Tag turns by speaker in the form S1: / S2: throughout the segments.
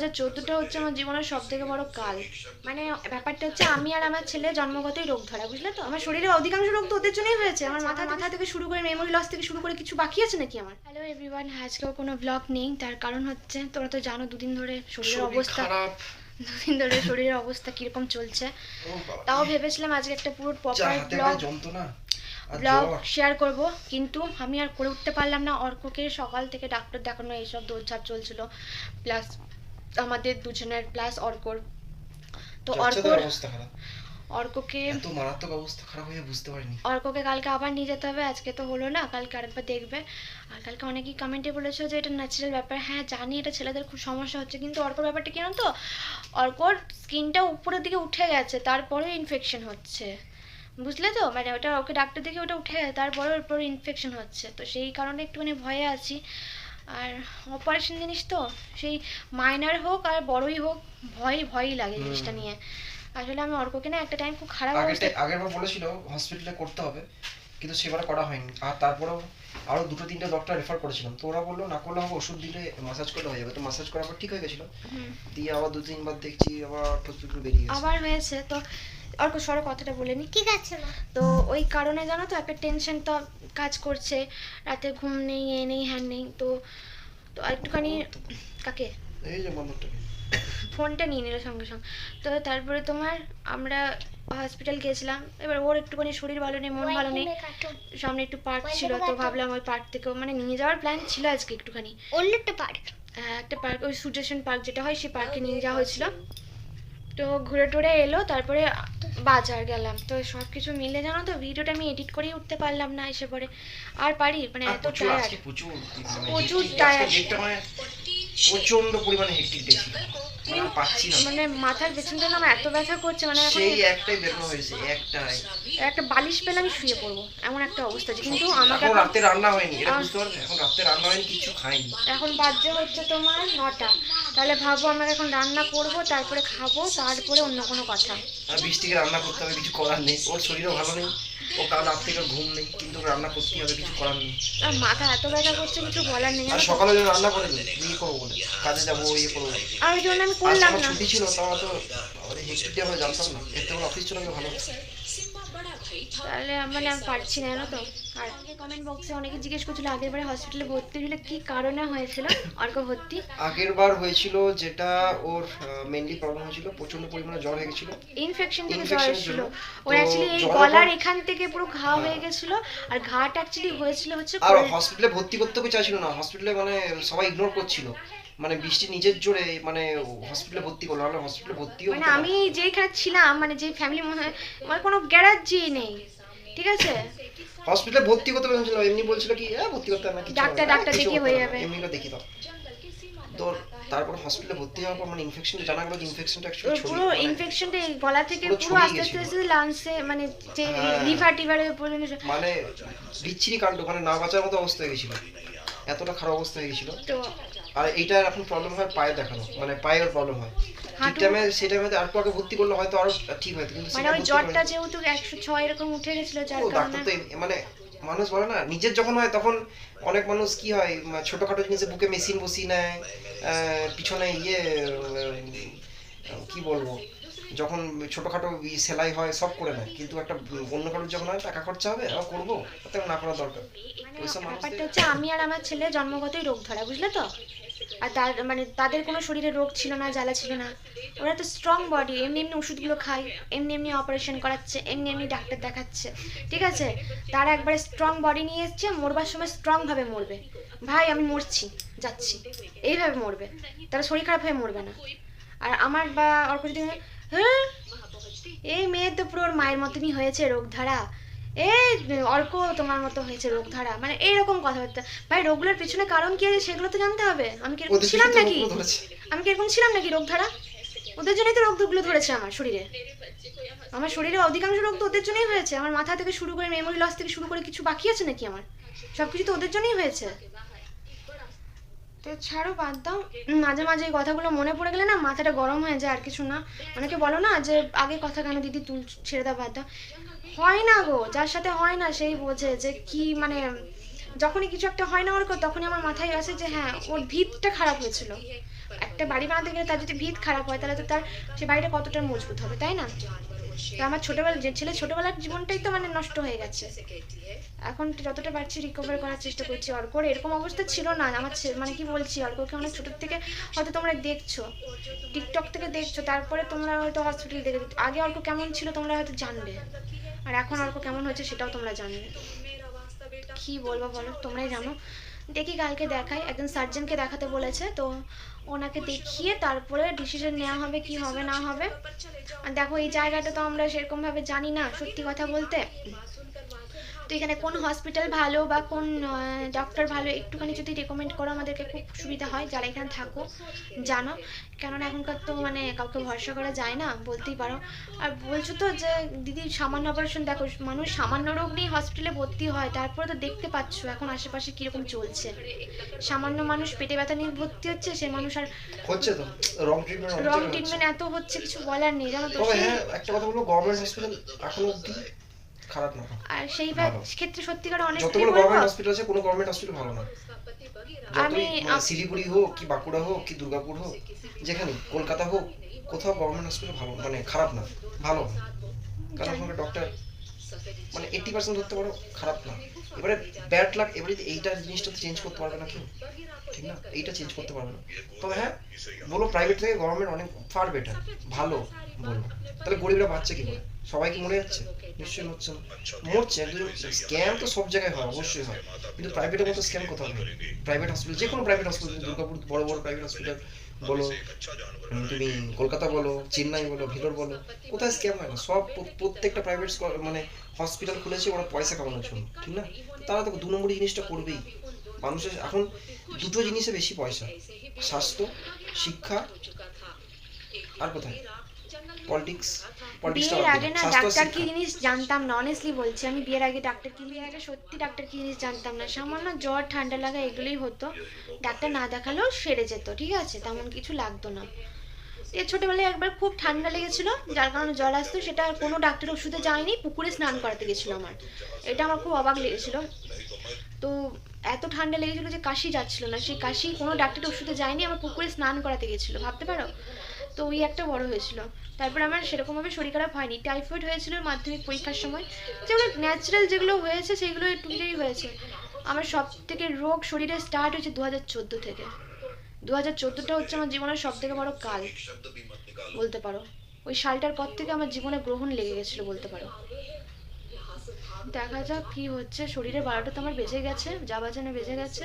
S1: হাজার চোদ্দোটা হচ্ছে আমার জীবনের সব থেকে বড় কাল। মানে ব্যাপারটা হচ্ছে আমি আর আমার ছেলে জন্মগতই রোগ ধরা বুঝলে তো? আমার শরীরে অধিকাংশ রোগ তো ওদের জন্যই হয়েছে। আমার মাথা মাথা থেকে শুরু করে মেমোরি লস থেকে শুরু করে কিছু বাকি আছে নাকি আমার? হ্যালো এভরিওয়ান আজকেও কোনো ব্লগ নেই। তার কারণ হচ্ছে তোমরা তো জানো দুদিন ধরে শরীরের অবস্থা। দুদিন ধরে শরীরের অবস্থা কীরকম চলছে। তাও ভেবেছিলাম আজকে একটা পুরো প্রপার ব্লগ ব্লগ শেয়ার করব। কিন্তু আমি আর করে উঠতে পারলাম না। অর্ককে সকাল থেকে ডাক্তার দেখানো এইসব দৌড়ঝাঁপ চলছিল। প্লাস আমাদের দুজনের প্লাস অর্কর। তো অর্কর অর্ককে
S2: এত মারাত্মক অবস্থা খারাপ হয়ে বুঝতে পারিনি।
S1: অর্ককে কালকে আবার নিয়ে যেতে হবে আজকে তো হলো না কালকে আরেকবার দেখবে। আর কালকে অনেকেই কমেন্টে বলেছ যে এটা ন্যাচারাল ব্যাপার। হ্যাঁ জানি এটা ছেলেদের খুব সমস্যা হচ্ছে কিন্তু অর্কর ব্যাপারটা কি জানো তো? অর্কর স্কিনটা উপরের দিকে উঠে গেছে তারপরে ইনফেকশন হচ্ছে। বুঝলে তো? মানে ওটা ওকে ডাক্তার দেখে ওটা উঠে তারপরে ওর পরে ইনফেকশন হচ্ছে। তো সেই কারণে একটুখানি ভয়ে আছি। আর অপারেশন জিনিস তো সেই মাইনার হোক আর বড়ই হোক ভয় ভয়ই লাগে জিনিসটা নিয়ে। আসলে আমি অর্ককে না একটা টাইম খুব খারাপ
S2: আগের বার বলেছিল হসপিটালে করতে হবে কিন্তু সেবারে করা হয়নি। আর তারপরেও আরও দুটো তিনটে ডক্টর রেফার করেছিলাম। তো ওরা বলল না করলে হবে ওষুধ দিলে মাসাজ করলে হয়ে যাবে। তো মাসাজ করার পর ঠিক হয়ে গেছিল। দিয়ে আবার দু তিনবার দেখছি আবার ঠোঁটগুলো বেরিয়ে গেছে।
S1: আবার হয়েছে। তো অর্ক সরো কথাটা বলে নি।
S3: ঠিক আছে মা।
S1: তো ওই কারণে জানো তো একটা টেনশন তো কাজ করছে রাতে ঘুম নেই এ নেই হ্যান নেই তো তো একটুখানি কাকে?
S2: এই যে বন্ধুটাকে
S1: ফোনটা নিয়ে নিল সঙ্গে সঙ্গে। তো তারপরে তোমার আমরা হসপিটাল গেছিলাম এবার ওর একটুখানি শরীর ভালো নেই মন ভালো নেই। সামনে একটু পার্ক ছিল তো ভাবলাম ওই পার্ক থেকেও মানে নিয়ে যাওয়ার প্ল্যান ছিল আজকে একটুখানি।
S3: অন্য একটা পার্ক
S1: আহ, একটা পার্ক ওই সুজেশন পার্ক যেটা হয় সেই পার্কে নিয়ে যাওয়া হয়েছিল। তো ঘুরে টুরে এলো তারপরে বাজার গেলাম। তো সব কিছু মিলে জানো তো ভিডিওটা আমি এডিট করেই উঠতে পারলাম না এসে পরে। আর পারি মানে এত টায়ার্ড
S2: প্রচুর টায়ার্ড
S1: tired।
S2: মানে প্রচণ্ড পরিমাণে হেক্টিক দেখি মানে
S1: মানে মাথার পেছনটা না আমার এত ব্যথা করছে মানে এখন
S2: সেই একটাই বেরোনো হয়েছে একটাই।
S1: একটা বালিশ পেলে আমি শুয়ে পড়ব। এমন একটা অবস্থা আছে কিন্তু আমাকে
S2: এখন রাতে রান্না হয়নি এটা বুঝতে পারবে এখন রাতে রান্না হয়নি কিছু খাইনি।
S1: এখন বাজে হচ্ছে তোমার নটা। তাহলে ভাবো আমরা এখন রান্না করব তারপরে খাব তারপরে অন্য কোনো কথা।
S2: আর বৃষ্টিকে রান্না করতে হবে কিছু করার নেই। ওর শরীরও ভালো নেই ও কাল রাত থেকে ঘুম নেই কিন্তু রান্না করতে হবে কিছু করার নেই।
S1: আর মাথা এত ব্যথা করছে কিছু বলার নেই
S2: আর সকালে যখন রান্না করে ইয়ে করব বলে কাজে যাব ইয়ে করব
S1: ওই জন্য আমি করলাম না।
S2: ছুটি ছিল তাও তো আমাদের হেক্টিক ডে আমরা জানতাম না। এর থেকে অফিস চলে ভালো।
S1: তাহলে মানে আমি পারছি না জানো তো? আর কমেন্ট বক্সে অনেকে জিজ্ঞেস করছিল আগের বারে হসপিটালে ভর্তি হলে কি কারণে হয়েছিল? অর্ক ভর্তি?
S2: আগের বার হয়েছিল যেটা ওর মেনলি প্রবলেম হয়েছিল প্রচণ্ড পরিমাণে জ্বর হয়ে গেছিল।
S1: ইনফেকশন থেকে জ্বর
S2: Infection
S1: এসেছিল
S2: ছিল।
S1: ওর অ্যাকচুয়ালি এই গলার এখান থেকে পুরো ঘা হয়ে। গেছিল। আর ঘাটা অ্যাকচুয়ালি হয়েছিল হচ্ছে
S2: আর হসপিটালে ভর্তি করতে কেউ চাইছিল না। হসপিটালে মানে সবাই ইগনোর করছিল। মানে বৃষ্টি নিজের জোরে মানে হসপিটালে ভর্তি করল নাহলে হসপিটালে ভর্তিও
S1: মানে
S2: না।
S1: আমি যেখানে ছিলাম মানে যে ফ্যামিলি মনে হয় আমার কোনো গ্যারাজই নেই ঠিক আছে?
S2: হসপিটালে ভর্তি করতে বলেছিল এমনি বলছিল কি হ্যাঁ ভর্তি করতে হবে না।
S1: ডাক্তার- ডাক্তার দেখিয়ে হয়ে যাবে।
S2: এমনি দেখি দাও। তো তারপর হসপিটালে ভর্তি হওয়ার পর মানে ইনফেকশন জানা গেলো যে ইনফেকশনটা অ্যাকচুয়ালি
S1: পুরো ইনফেকশনটা গলা থেকে
S2: পুরো
S1: আস্তে আস্তে আস্তে লাংসে মানে যে। লিভার টিভারে পর্যন্ত
S2: মানে বিচ্ছিরি কাণ্ড মানে না বাঁচার মতো অবস্থা হয়ে গেছিল। এতটা খারাপ অবস্থা হয়ে গেছিল।
S1: তো
S2: আর এইটার এখন প্রবলেম হয় পায়ে দেখানো। মানে পায়ের প্রবলেম হয়। ঠিক টাইমে আর আগে ভর্তি করলে হয়তো আরও ঠিক হয়তো কিন্তু
S1: মানে ওই জ্বরটা যেহেতু একশো ছয় এরকম উঠে গেছিল যার কারণে
S2: ডাক্তার তো মানে মানুষ বলে না নিজের যখন হয় তখন অনেক মানুষ কি হয় ছোটখাটো জিনিসে বুকে মেশিন বসিয়ে নেয় পিছনে ইয়ে কি বলব যখন ছোটখাটো সেলাই হয় সব করে নেয় কিন্তু একটা অন্য কারোর যখন হয় টাকা খরচা হবে আবার করব তাতে না করা দরকার।
S1: মানে ব্যাপারটা হচ্ছে আমি আর আমার ছেলে জন্মগতই রোগ ধরা বুঝলে তো? আর তার মানে তাদের কোনো শরীরে রোগ ছিল না, জ্বালা ছিল না। ওরা তো স্ট্রং বডি এমনি এমনি ওষুধগুলো খায়, এমনি এমনি অপারেশন করাচ্ছে, এমনি এমনি ডাক্তার দেখাচ্ছে। ঠিক আছে? তারা একবারে স্ট্রং বডি নিয়ে এসছে, মরবার সময় স্ট্রংভাবে মরবে। ভাই, আমি মরছি, যাচ্ছি। এইভাবে মরবে। তারা শরীর খারাপ হয়ে মরবে না। আর আমার বা অর্ক যদি হ্যাঁ? এই মেয়ে তো পুরো ওর মায়ের মতনই হয়েছে রোগ ধারা এই অর্ক তোমার মতো হয়েছে রোগ ধারা মানে এইরকম কথাবার্তা। ভাই রোগগুলোর পিছনে কারণ কি আছে সেগুলো তো জানতে হবে। আমি কি এরকম ছিলাম নাকি? আমি কি এরকম ছিলাম নাকি রোগ ধারা ওদের জন্যই তো রোগগুলো ধরেছে আমার শরীরে। আমার শরীরে অধিকাংশ রোগ তো ওদের জন্যই হয়েছে। আমার মাথা থেকে শুরু করে মেমোরি লস থেকে শুরু করে কিছু বাকি আছে নাকি আমার? সবকিছু তো ওদের জন্যই হয়েছে। তো ছাড়ো বাদ দাও। মাঝে মাঝে এই কথাগুলো মনে পড়ে গেলে না মাথাটা গরম হয়ে যায় আর কিছু না। অনেকে বলো না যে আগে কথা কেন দিদি তুল ছেড়ে দাও বাদ দাও। হয় না গো, যার সাথে হয় না সেই বোঝে যে কি মানে যখনই কিছু একটা হয় না ওর তখনই আমার মাথায় আসে যে হ্যাঁ ওর ভিতটা খারাপ হয়েছিল। একটা বাড়ি বানাতে গেলে তার যদি ভিত খারাপ হয়, তাহলে তো তার সে বাড়িটা কতটা মজবুত হবে, তাই না? আমার ছোটবেলা, যে ছেলে ছোটবেলার জীবনটাই তো মানে নষ্ট হয়ে গেছে। এখন যতটা পারছি রিকভার করার চেষ্টা করছি অর্কর এরকম অবস্থা ছিল না। আমার মানে কি বলছি অর্ককে অনেক ছোটোর থেকে হয়তো তোমরা দেখছ টিকটক থেকে দেখছ, তারপরে তোমরা হয়তো হসপিটাল দেখে আগে অর্ক কেমন ছিল তোমরা হয়তো জানবে। আর এখন অল্প কেমন হয়েছে সেটাও তোমরা জানবে কি বলব বলো? তোমরাই জানো। দেখি কালকে দেখাই। একজন সার্জনকে দেখাতে বলেছে, তো ওনাকে দেখিয়ে তারপরে ডিসিশন নেওয়া হবে, কি হবে, না হবে। আর দেখো, এই জায়গাটা তো আমরা সেরকমভাবে জানি না, সত্যি কথা বলতে। তো এখানে কোন হসপিটাল ভালো বা কোন ডক্টর ভালো একটুখানি যদি রেকমেন্ড করো আমাদেরকে খুব সুবিধা হয় যারা এখানে থাকো জানো। কেননা এখনকার তো মানে কাউকে ভরসা করা যায় না বলতেই পারো। আর বলছো তো যে দিদি সামান্য অপারেশন দেখো মানুষ সামান্য রোগ নিয়ে হসপিটালে ভর্তি হয় তারপরে তো দেখতে পাচ্ছ এখন আশেপাশে কীরকম চলছে। সামান্য মানুষ পেটে ব্যথা নিয়ে ভর্তি হচ্ছে সে মানুষ আর
S2: হচ্ছে তো রং ট্রিটমেন্ট
S1: রং ট্রিটমেন্ট এত হচ্ছে কিছু বলার নেই জানো তো।
S2: হ্যাঁ একটা কথা বলব গভর্নমেন্ট হসপিটাল এখনও অব্দি খারাপ না।
S1: আর সেই ক্ষেত্রে সত্যিকার অনেক
S2: যতগুলো গভর্নমেন্ট হসপিটাল আছে কোনো গভর্নমেন্ট হসপিটাল ভালো না।
S1: আমি
S2: মানে শিলিগুড়ি হোক কি বাঁকুড়া হোক কি দুর্গাপুর হোক যেখানে কলকাতা হোক কোথাও গভর্নমেন্ট হসপিটাল ভালো মানে খারাপ না ভালো কারণ ওখানে ডক্টর মানে এইটি পার্সেন্ট ধরতে পারো খারাপ না। এবারে ব্যাড লাক এবারে এইটা জিনিসটা তো চেঞ্জ করতে পারবে না কেউ। ঠিক না? এইটা চেঞ্জ করতে পারবে না। তবে হ্যাঁ বলো প্রাইভেট থেকে গভর্নমেন্ট অনেক ফার বেটার ভালো বলব তাহলে গরিবরা বাচ্চা কি করে সবাই কি মরে যাচ্ছে? নিশ্চয়ই মরছে না। মরছে, একদম স্ক্যাম তো সব জায়গায় হয়, অবশ্যই হয়। কিন্তু প্রাইভেটের মতো স্ক্যাম কোথাও নেই। প্রাইভেট হসপিটাল যে কোনো প্রাইভেট হসপিটাল দুর্গাপুর, বড় বড় প্রাইভেট হসপিটাল বলো তুমি কলকাতা বলো, চেন্নাই বলো ভেলোর বলো, কোথায় স্ক্যাম হয় না? সব প্রত্যেকটা প্রাইভেট মানে হসপিটাল খুলেছে, ওরা পয়সা কামানোর জন্য, ঠিক না? তারা তো দু নম্বরই জিনিসটা করবেই। মানুষের এখন দুটো জিনিসে বেশি পয়সা, স্বাস্থ্য, শিক্ষা, আর কোথায়? পলিটিক্স পলিটিক্সটা
S1: বিয়ের আগে না ডাক্তার কি জিনিস জানতাম না অনেস্টলি বলছি আমি বিয়ের আগে ডাক্তার কি বিয়ের আগে সত্যি ডাক্তার কি জিনিস জানতাম না। সামান্য জ্বর ঠান্ডা লাগা এগুলোই হতো। ডাক্তার না দেখালেও সেরে যেত ঠিক আছে? তেমন কিছু লাগতো না। এ ছোটবেলায় একবার খুব ঠান্ডা লেগেছিল যার কারণে জল আসতো সেটা আর কোনো ডাক্তার ওষুধে যায়নি পুকুরে স্নান করাতে গেছিল আমার। এটা আমার খুব অবাক লেগেছিল। তো এত ঠান্ডা লেগেছিল যে কাশি যাচ্ছিল না। সেই কাশি কোনো ডাক্তার ওষুধে যায়নি আমার পুকুরে স্নান করাতে গেছিল। ভাবতে পারো? তো ওই একটা বড় হয়েছিল। তারপর আমার সেরকমভাবে শরীর খারাপ হয়নি। টাইফয়েড হয়েছিল মাধ্যমিক পরীক্ষার সময়। যেগুলো ন্যাচারাল যেগুলো হয়েছে সেগুলো টুকটাই হয়েছে। আমার সব থেকে রোগ শরীরে স্টার্ট হয়েছে দু হাজার চোদ্দ থেকে। দু হাজার চোদ্দোটা হচ্ছে আমার জীবনের সব থেকে বড় কাল। বলতে পারো। ওই সালটার পর থেকে আমার জীবনে গ্রহণ লেগে গেছিল বলতে পারো। দেখা যাক কি হচ্ছে। শরীরে বারোটা তো আমার বেজে গেছে। যা বাজানো বেজে গেছে।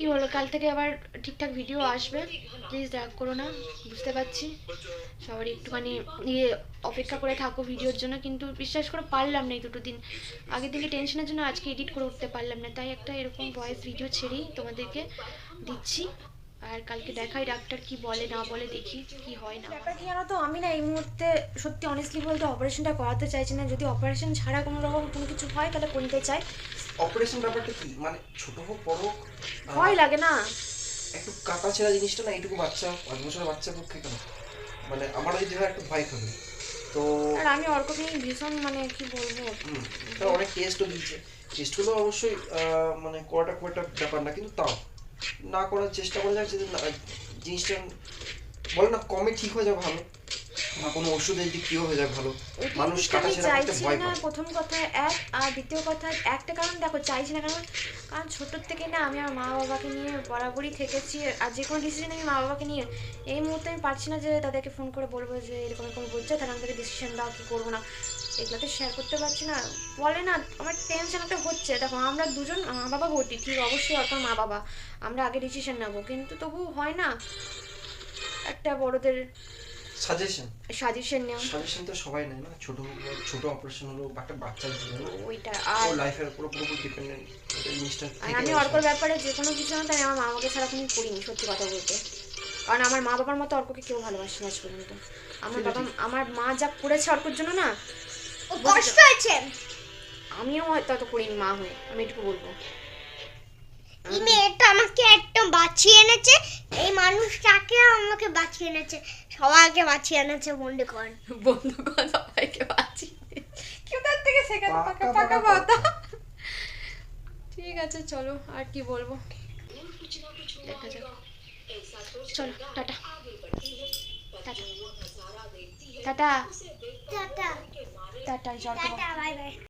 S1: কি হলো? কাল থেকে আবার ঠিকঠাক ভিডিও আসবে। প্লিজ রাগ করো না, বুঝতে পারছি। সবারই একটুখানি ইয়ে অপেক্ষা করে থাকো ভিডিওর জন্য, কিন্তু বিশ্বাস করে পারলাম না এই দুটো দিন। আগের দিকে টেনশনের জন্য আজকে এডিট করে উঠতে পারলাম না, তাই একটা এরকম ভয়েস ভিডিও ছেড়েই তোমাদেরকে দিচ্ছি। আর কালকে দেখাই ডাক্তার কি বলে না বলে দেখি কি হয় না ব্যাপার কি জানো তো? আমি না এই মুহূর্তে সত্যি অনেস্টলি বলতে অপারেশনটা করাতে চাইছি না। যদি অপারেশন ছাড়া কোনো রকম কোনো কিছু হয় তাহলে করতে চাই।
S2: অপারেশন ব্যাপারটা কি? মানে ছোট হোক বড় হোক
S1: ভয় লাগে না।
S2: একটু কাটা ছেঁড়া জিনিসটা না এইটুকু বাচ্চা পাঁচ বছরের বাচ্চার পক্ষে কেন? মানে আমারও যদি হয় একটু ভয় খাবে তো
S1: আর আমি অর্ককে নিয়ে ভীষণ মানে কি বলব?
S2: অনেক টেস্টও দিয়েছে। টেস্টগুলো অবশ্যই মানে করাটা খুব একটা ব্যাপার না কিন্তু তাও। না করার চেষ্টা করা যাচ্ছে জিনিসটা বলে না কমে ঠিক হয়ে যাবে ভালো। বা কোনো ওষুধে যদি কিও হয়ে যায় ভালো। মানুষ কাটা ছেঁড়া করতে ভয়
S1: না
S2: পায়।
S1: প্রথম কথা এক আর দ্বিতীয় কথা একটা কারণ দেখো চাইছি না কারণ কারণ ছোটোর থেকে না আমি আমার মা বাবাকে নিয়ে বরাবরই থেকেছি আর যে কোনো ডিসিশন আমি মা বাবাকে নিয়ে এই মুহূর্তে আমি পারছি না যে তাদেরকে ফোন করে বলব যে এরকম এরকম বলছে তাহলে আমাদেরকে ডিসিশন দাও কি করব না। এগুলোতে শেয়ার করতে পারছি না। বলে না আমার টেনশন একটা হচ্ছে। দেখো আমরা দুজন মা বাবা ভর্তি ঠিক অবশ্যই অত মা বাবা। আমরা আগে ডিসিশন নেব কিন্তু তবু হয় না। একটা বড়দের
S2: সাজেশন
S1: সাজেশন নেওয়া।
S2: সাজেশন তো সবাই নেয় না। ছোট ছোট অপারেশন হলো বা একটা বাচ্চার জন্য
S1: ওইটা আর
S2: লাইফের উপর পুরোপুরি ডিপেন্ডেন্ট জিনিসটা
S1: আমি অর্কর ব্যাপারে যে কোনো কিছু না তাই আমার মা বাবাকে ছাড়া কোনো করিনি সত্যি কথা বলতে। কারণ আমার মা বাবার মতো অর্ককে কেউ ভালোবাসে না আজ পর্যন্ত। আমার বাবা আমার মা যা করেছে অর্কর জন্য না
S3: কষ্ট আছে
S1: আমিও হয়তো অত করিনি মা হয়ে। আমি এটুকু বলব।
S3: এই মেয়েটা আমাকে একদম বাঁচিয়ে এনেছে। এই মানুষটাকে আমাকে বাঁচিয়ে এনেছে। সবাইকে বাঁচিয়ে এনেছে কর
S1: বন্ধুগণ সবাইকে বাঁচি কেউ তার থেকে শেখাতে
S2: পাকা
S1: পাকা কথা ঠিক আছে চলো আর কি বলব? দেখা যাক। চলো tata. Tata. Tata.
S3: Tata tata bye bye